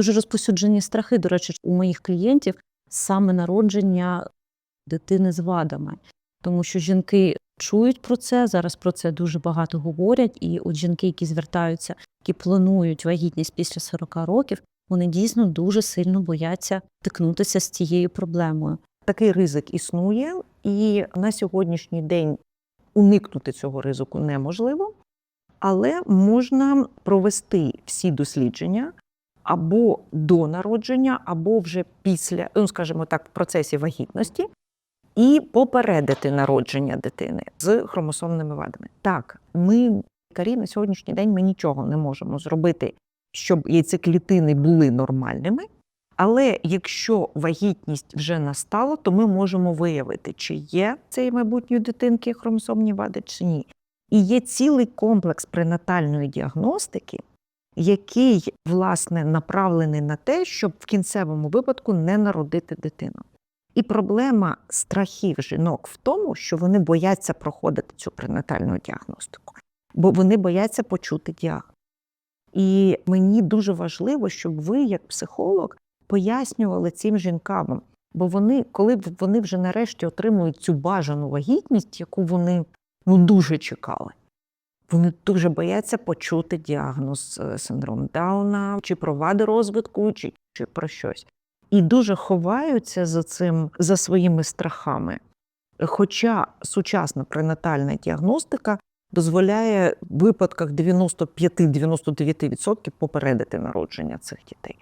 Дуже розповсюджені страхи. До речі, у моїх клієнтів саме народження дитини з вадами, тому що жінки чують про це. Зараз про це дуже багато говорять. І от жінки, які звертаються, які планують вагітність після 40 років, вони дійсно дуже сильно бояться стикнутися з цією проблемою. Такий ризик існує, і на сьогоднішній день уникнути цього ризику неможливо, але можна провести всі дослідження або до народження, або вже після, ну скажімо так, в процесі вагітності, і попередити народження дитини з хромосомними вадами. Так, ми, лікарі, на сьогоднішній день ми нічого не можемо зробити, щоб яйцеклітини були нормальними. Але якщо вагітність вже настала, то ми можемо виявити, чи є цієї майбутньої дитинки хромосомні вади, чи ні. І є цілий комплекс пренатальної діагностики, який, власне, направлений на те, щоб в кінцевому випадку не народити дитину. І проблема страхів жінок в тому, що вони бояться проходити цю пренатальну діагностику, бо вони бояться почути діагноз. І мені дуже важливо, щоб ви, як психолог, пояснювали цим жінкам, бо вони, коли вони вже нарешті отримують цю бажану вагітність, яку вони ну, дуже чекали, вони дуже бояться почути діагноз е, синдром Дауна, чи про вади розвитку, чи, чи про щось. І дуже ховаються за цим, за своїми страхами. Хоча сучасна пренатальна діагностика дозволяє в випадках 95-99% попередити народження цих дітей.